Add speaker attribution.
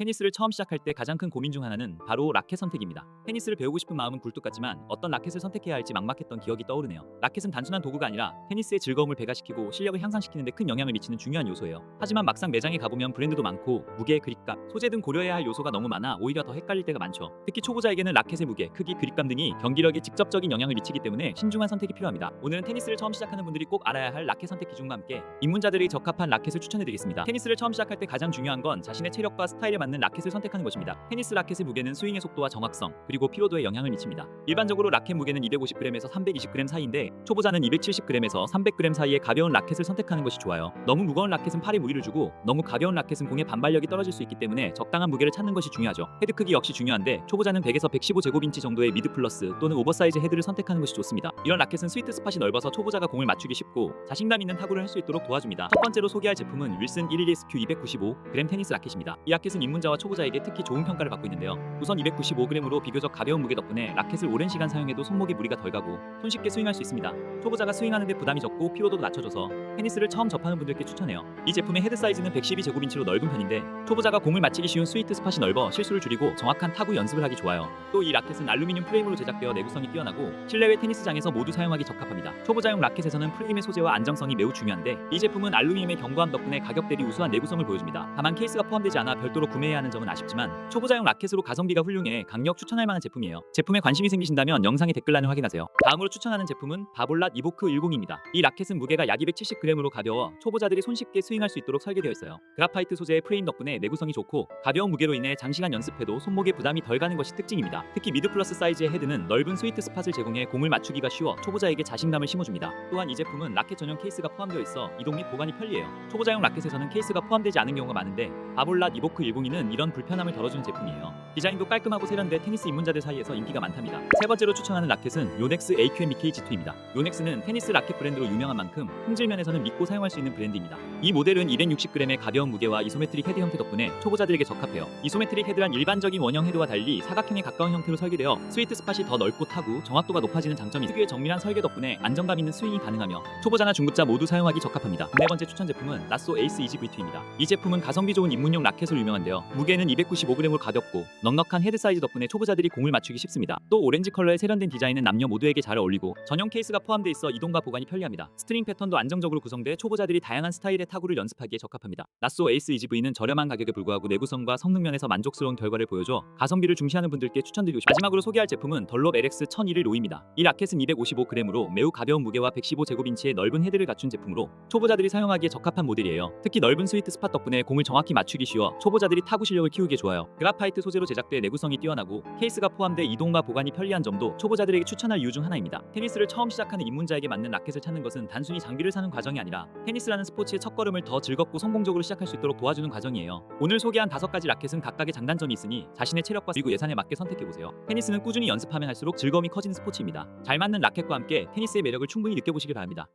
Speaker 1: 테니스를 처음 시작할 때 가장 큰 고민 중 하나는 바로 라켓 선택입니다. 테니스를 배우고 싶은 마음은 굴뚝 같지만 어떤 라켓을 선택해야 할지 막막했던 기억이 떠오르네요. 라켓은 단순한 도구가 아니라 테니스의 즐거움을 배가시키고 실력을 향상시키는 데 큰 영향을 미치는 중요한 요소예요. 하지만 막상 매장에 가보면 브랜드도 많고 무게, 그립감, 소재 등 고려해야 할 요소가 너무 많아 오히려 더 헷갈릴 때가 많죠. 특히 초보자에게는 라켓의 무게, 크기, 그립감 등이 경기력에 직접적인 영향을 미치기 때문에 신중한 선택이 필요합니다. 오늘은 테니스를 처음 시작하는 분들이 꼭 알아야 할 라켓 선택 기준과 함께 입문자들이 적합한 라켓을 추천해드리겠습니다. 테니스를 처음 시작할 때 가장 중요한 건 자신의 체력과 스타일에 맞는 라켓을 선택하는 것입니다. 테니스 라켓의 무게는 스윙의 속도와 정확성 그리고 피로도에 영향을 미칩니다. 일반적으로 라켓 무게는 250g에서 320g 사이인데 초보자는 270g에서 300g 사이의 가벼운 라켓을 선택하는 것이 좋아요. 너무 무거운 라켓은 팔에 무리를 주고 너무 가벼운 라켓은 공의 반발력이 떨어질 수 있기 때문에 적당한 무게를 찾는 것이 중요하죠. 헤드 크기 역시 중요한데 초보자는 100에서 115제곱인치 정도의 미드 플러스 또는 오버사이즈 헤드를 선택하는 것이 좋습니다. 이런 라켓은 스위트 스팟이 넓어서 초보자가 공을 맞추기 쉽고 자신감 있는 타구를 할 수 있도록 도와줍니다. 첫 번째로 소개할 제품은 윌슨 112SQ 295g 테니스 라켓입니다. 이 라켓은 입문 자와 초보자에게 특히 좋은 평가를 받고 있는데요. 우선 295g으로 비교적 가벼운 무게 덕분에 라켓을 오랜 시간 사용해도 손목에 무리가 덜 가고 손쉽게 스윙할 수 있습니다. 초보자가 스윙하는데 부담이 적고 피로도도 낮춰줘서 테니스를 처음 접하는 분들께 추천해요. 이 제품의 헤드 사이즈는 112제곱인치로 넓은 편인데 초보자가 공을 맞히기 쉬운 스위트 스팟이 넓어 실수를 줄이고 정확한 타구 연습을 하기 좋아요. 또 이 라켓은 알루미늄 프레임으로 제작되어 내구성이 뛰어나고 실내외 테니스장에서 모두 사용하기 적합합니다. 초보자용 라켓에서는 프레임의 소재와 안정성이 매우 중요한데 이 제품은 알루미늄의 견고함 덕분에 가격 대비 우수한 내구성을 보여줍니다. 다만 케이스가 포함되지 않아 별도로 구매 해야 하는 점은 아쉽지만 초보자용 라켓으로 가성비가 훌륭해 강력 추천할 만한 제품이에요. 제품에 관심이 생기신다면 영상의 댓글란을 확인하세요. 다음으로 추천하는 제품은 바볼랏 이보크 10입니다. 이 라켓은 무게가 약 270g으로 가벼워 초보자들이 손쉽게 스윙할 수 있도록 설계되어 있어요. 그라파이트 소재의 프레임 덕분에 내구성이 좋고 가벼운 무게로 인해 장시간 연습해도 손목에 부담이 덜 가는 것이 특징입니다. 특히 미드 플러스 사이즈의 헤드는 넓은 스위트 스팟을 제공해 공을 맞추기가 쉬워 초보자에게 자신감을 심어줍니다. 또한 이 제품은 라켓 전용 케이스가 포함되어 있어 이동 및 보관이 편리해요. 초보자용 라켓에서는 케이스가 포함되지 않은 경우가 많은데 바볼랏 이보크 102는 이런 불편함을 덜어주는 제품이에요. 디자인도 깔끔하고 세련돼 테니스 입문자들 사이에서 인기가 많답니다. 세 번째로 추천하는 라켓은 요넥스 AQM EK-G2입니다. 요넥스는 테니스 라켓 브랜드로 유명한 만큼 품질 면에서는 믿고 사용할 수 있는 브랜드입니다. 이 모델은 260g의 가벼운 무게와 이소메트릭 헤드 형태 덕분에 초보자들에게 적합해요. 이소메트릭 헤드란 일반적인 원형 헤드와 달리 사각형에 가까운 형태로 설계되어 스위트 스팟이 더 넓고 타고 정확도가 높아지는 장점이 특유의 정밀한 설계 덕분에 안정감 있는 스윙이 가능하며 초보자나 중급자 모두 사용하기 적합합니다. 네 번째 추천 제품은 라쏘 에이스 이지 V2입니다. 이 제품은 가성비 좋은 입문용 라켓으로 유명한데요. 무게는 295g으로 가볍고 넉넉한 헤드 사이즈 덕분에 초보자들이 공을 맞추기 쉽습니다. 또 오렌지 컬러의 세련된 디자인은 남녀 모두에게 잘 어울리고 전용 케이스가 포함돼 있어 이동과 보관이 편리합니다. 스트링 패턴도 안정적으로 구성돼 초보자들이 다양한 스타일의 타구를 연습하기에 적합합니다. 라쏘 에이스 이지V는 저렴한 가격에 불구하고 내구성과 성능 면에서 만족스러운 결과를 보여줘 가성비를 중시하는 분들께 추천드리고 싶습니다. 마지막으로 소개할 제품은 덜롭 LX 1001을 로입니다. 이 라켓은 255g으로 매우 가벼운 무게와 115제곱인치의 넓은 헤드를 갖춘 제품으로 초보자들이 사용하기에 적합한 모델이에요. 특히 넓은 스위트 스팟 덕분에 공을 정확히 맞추기 쉬워 초보자들이 타구 실력을 키우기에 좋아요. 그라파이트 소재로 제작돼 내구성이 뛰어나고 케이스가 포함돼 이동과 보관이 편리한 점도 초보자들에게 추천할 이유 중 하나입니다. 테니스를 처음 시작하는 입문자에게 맞는 라켓을 찾는 것은 단순히 장비를 사는 과정이 아니라 테니스라는 스포츠의 첫 걸음을 더 즐겁고 성공적으로 시작할 수 있도록 도와주는 과정이에요. 오늘 소개한 다섯 가지 라켓은 각각의 장단점이 있으니 자신의 체력과 그리고 예산에 맞게 선택해 보세요. 테니스는 꾸준히 연습하면 할수록 즐거움이 커지는 스포츠입니다. 잘 맞는 라켓과 함께 테니스의 매력을 충분히 느껴보시길 바랍니다.